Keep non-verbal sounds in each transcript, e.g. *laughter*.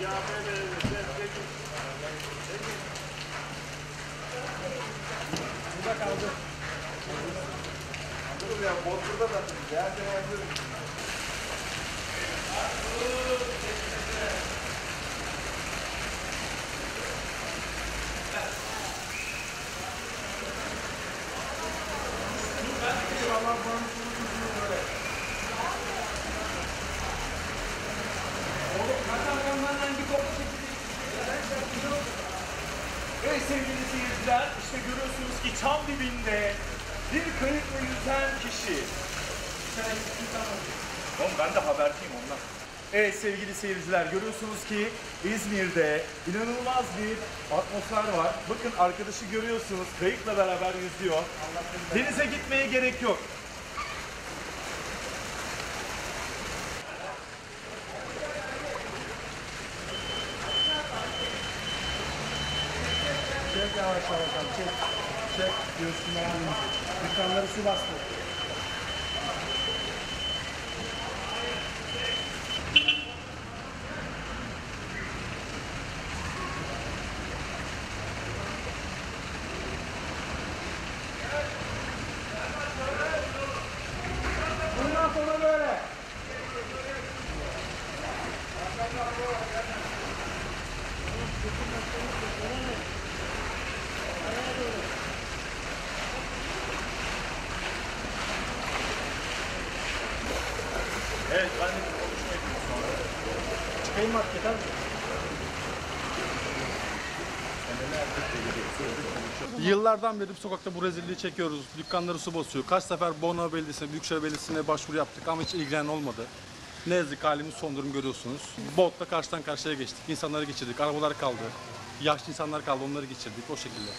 Burada kaldı. Dur ya Bozkır'da da her sene yapıyorum. Evet sevgili seyirciler, işte görüyorsunuz ki çam dibinde bir kayıkla yüzen kişi. Oğlum ben de haberciyim ondan. Evet sevgili seyirciler görüyorsunuz ki İzmir'de inanılmaz bir atmosfer var. Bakın arkadaşı görüyorsunuz kayıkla beraber yüzüyor. Denize gitmeye gerek yok. Çek yavaş yavaş abi çek. Çek göğsüne alın. Dükkanları su bastı. Bundan sonra böyle. Evet ben de konuşma yapayım sonra. Çıkayım market. Yıllardan beri sokakta bu rezilliği çekiyoruz. Dükkanları su basıyor. Kaç sefer Bono Belediyesi'ne, Büyükşehir Belediyesi'ne başvuru yaptık ama hiç ilgilenen olmadı. Ne yazık halimiz son durum görüyorsunuz. Botla karşıdan karşıya geçtik. İnsanları geçirdik. Arabalar kaldı. Yaşlı insanlar kaldı. Onları geçirdik o şekilde.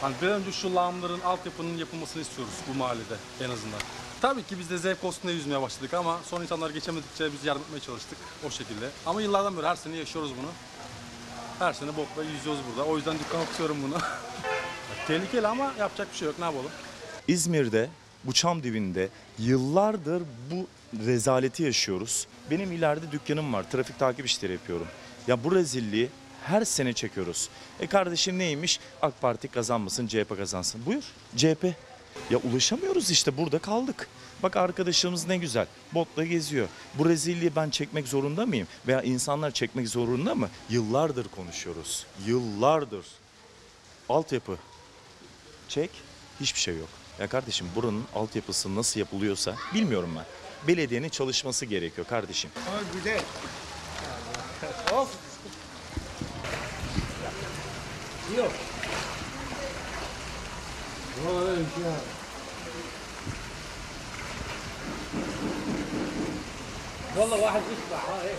Hani bir önce şu lağımların altyapının yapılmasını istiyoruz bu mahallede en azından. Tabii ki biz de zevk olsun diye yüzmeye başladık ama son insanlar geçemedikçe biz yardım etmeye çalıştık o şekilde. Ama yıllardan beri her sene yaşıyoruz bunu. Her sene botla yüzüyoruz burada. O yüzden dükkana tutuyorum bunu. *laughs* Tehlikeli ama yapacak bir şey yok. Ne yapalım? İzmir'de bu çam dibinde yıllardır bu rezaleti yaşıyoruz. Benim ileride dükkanım var. Trafik takip işleri yapıyorum. Ya bu rezilliği her sene çekiyoruz. E kardeşim neymiş? AK Parti kazanmasın, CHP kazansın. Buyur. CHP. Ya ulaşamıyoruz işte burada kaldık. Bak arkadaşımız ne güzel botla geziyor. Bu rezilliği ben çekmek zorunda mıyım? Veya insanlar çekmek zorunda mı? Yıllardır konuşuyoruz. Yıllardır. Altyapı, çek hiçbir şey yok. Ya kardeşim buranın altyapısı nasıl yapılıyorsa bilmiyorum ben. Belediyenin çalışması gerekiyor kardeşim. Ama güzel. Of. والله واحد يشبع ها هيك